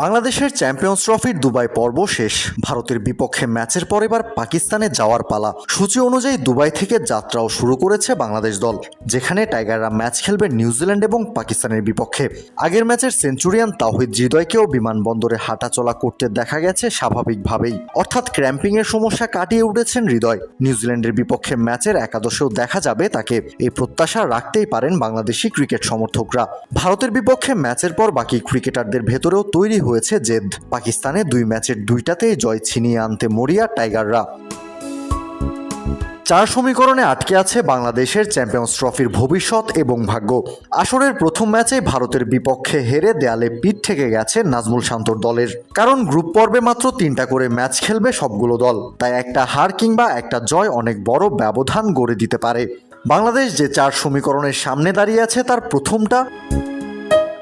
বাংলাদেশের চ্যাম্পিয়ন্স ট্রফির দুবাই পর্ব শেষ। ভারতের বিপক্ষে ম্যাচের পর এবার পাকিস্তানে যাওয়ার পালা। সূচি অনুযায়ী দুবাই থেকে যাত্রাও শুরু করেছে বাংলাদেশ দল, যেখানে টাইগাররা ম্যাচ খেলবে নিউজিল্যান্ড এবং পাকিস্তানের বিপক্ষে। আগের ম্যাচের সেঞ্চুরিয়ান তাহিদ হৃদয়কেও বিমানবন্দরে হাঁটাচলা করতে দেখা গেছে স্বাভাবিকভাবেই। অর্থাৎ ক্র্যাম্পিং এর সমস্যা কাটিয়ে উঠেছেন হৃদয়। নিউজিল্যান্ডের বিপক্ষে ম্যাচের একাদশেও দেখা যাবে তাকে। এই প্রত্যাশা রাখতেই পারেন বাংলাদেশি ক্রিকেট সমর্থকরা। ভারতের বিপক্ষে ম্যাচের পর বাকি ক্রিকেটারদের ভেতরেও তৈরি হয়েছে জেদ। পাকিস্তানে দুই ম্যাচের দুইটাতেই জয় ছিনিয়ে আনতে মরিয়া টাইগাররা। চার সমীকরণে আটকে আছে বাংলাদেশের চ্যাম্পিয়ন্স ট্রফির ভবিষ্যৎ এবং ভাগ্য। আসরের প্রথম ম্যাচে ভারতের বিপক্ষে হেরে দেয়ালে পিঠ থেকে গেছে নাজমুল শান্তর দলের। কারণ গ্রুপ পর্বে মাত্র তিনটা করে ম্যাচ খেলবে সবগুলো দল। তাই একটা হার কিংবা একটা জয় অনেক বড় ব্যবধান গড়ে দিতে পারে। বাংলাদেশ যে চার সমীকরণের সামনে দাঁড়িয়ে আছে তার প্রথমটা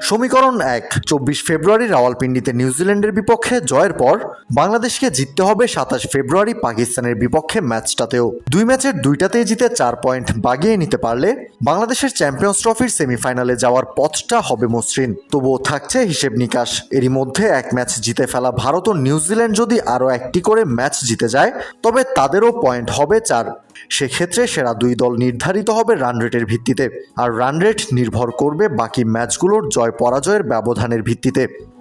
সমীকরণ এক, চব্বিশ ফেব্রুয়ারি রাওয়ালপিন্ডিতে নিউজিল্যান্ডের বিপক্ষে জয়ের পর বাংলাদেশকে জিততে হবে সাতাশ ফেব্রুয়ারি পাকিস্তানের বিপক্ষে ম্যাচটাতেও। দুই ম্যাচের দুইটাতেই জিতে চার পয়েন্ট বাগিয়ে নিতে পারলে বাংলাদেশের চ্যাম্পিয়ন্স ট্রফির সেমিফাইনালে যাওয়ার পথটা হবে মসৃণ। তবুও থাকছে হিসেব নিকাশ। এরই মধ্যে এক ম্যাচ জিতে ফেলা ভারত ও নিউজিল্যান্ড যদি আরও একটি করে ম্যাচ জিতে যায়, তবে তাদেরও পয়েন্ট হবে চার সেক্ষেত্রে সেরা দুই দল নির্ধারিত হবে রান রেটের ভিত্তিতে। আর রান রেট নির্ভর করবে বাকি ম্যাচগুলোর জয় পরাজয়ের ব্যবধানের ভিত্তিতে।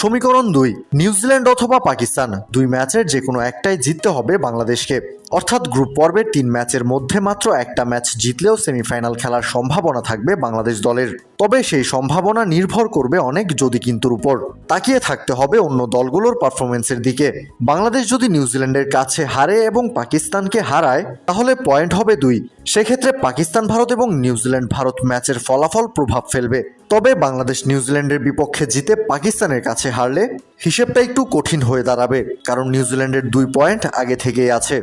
সমীকরণ দুই, নিউজিল্যান্ড অথবা পাকিস্তান। দুই ম্যাচের যে কোনো একটাই জিততে হবে বাংলাদেশকে। অর্থাৎ গ্রুপ পর্বের তিন ম্যাচের মধ্যে মাত্র একটা ম্যাচ জিতলেও সেমিফাইনাল খেলার সম্ভাবনা থাকবে বাংলাদেশ দলের। তবে সেই সম্ভাবনা নির্ভর করবে অনেক যদি কিন্তুর উপর। তাকিয়ে থাকতে হবে অন্য দলগুলোর পারফরমেন্সের দিকে। বাংলাদেশ যদি নিউজিল্যান্ডের কাছে হারে এবং পাকিস্তানকে হারায়, তাহলে পয়েন্ট হবে দুই। সেক্ষেত্রে পাকিস্তান, ভারত এবং নিউজিল্যান্ড, ভারত ম্যাচের ফলাফল প্রভাব ফেলবে। তবে বাংলাদেশ নিউজিল্যান্ডের বিপক্ষে জিতে পাকিস্তানের কাছে হারলে হিসেবটা একটু কঠিন হয়ে দাঁড়াবে, কারণ নিউজিল্যান্ডের দুই পয়েন্ট আগে থেকেই আছে।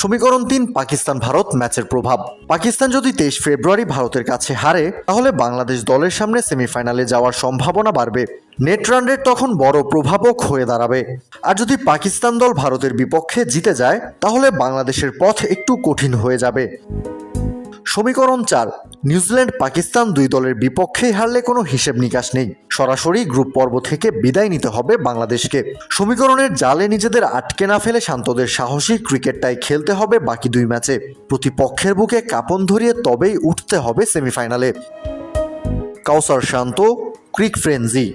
সমীকরণ তিন পাকিস্তান ভারত ম্যাচের প্রভাব। পাকিস্তান যদি তেইশ ফেব্রুয়ারি ভারতের কাছে হারে, তাহলে বাংলাদেশ দলের সামনে সেমিফাইনালে যাওয়ার সম্ভাবনা বাড়বে। নেট রান তখন বড় প্রভাবক হয়ে দাঁড়াবে। আর যদি পাকিস্তান দল ভারতের বিপক্ষে জিতে যায়, তাহলে বাংলাদেশের পথ একটু কঠিন হয়ে যাবে। সমীকরণ চার নিউজিল্যান্ড, পাকিস্তান দুই দলের বিপক্ষেই হারলে কোনো হিসেব নিকাশ নেই। সরাসরি গ্রুপ পর্ব থেকে বিদায় নিতে হবে বাংলাদেশকে। সমীকরণের জালে নিজেদের আটকে না ফেলে শান্তদের সাহসী ক্রিকেটটাই খেলতে হবে বাকি দুই ম্যাচে। প্রতিপক্ষের বুকে কাপন ধরিয়ে তবেই উঠতে হবে সেমিফাইনালে। কাউসার শান্ত, ক্রিক ফ্রেন্জি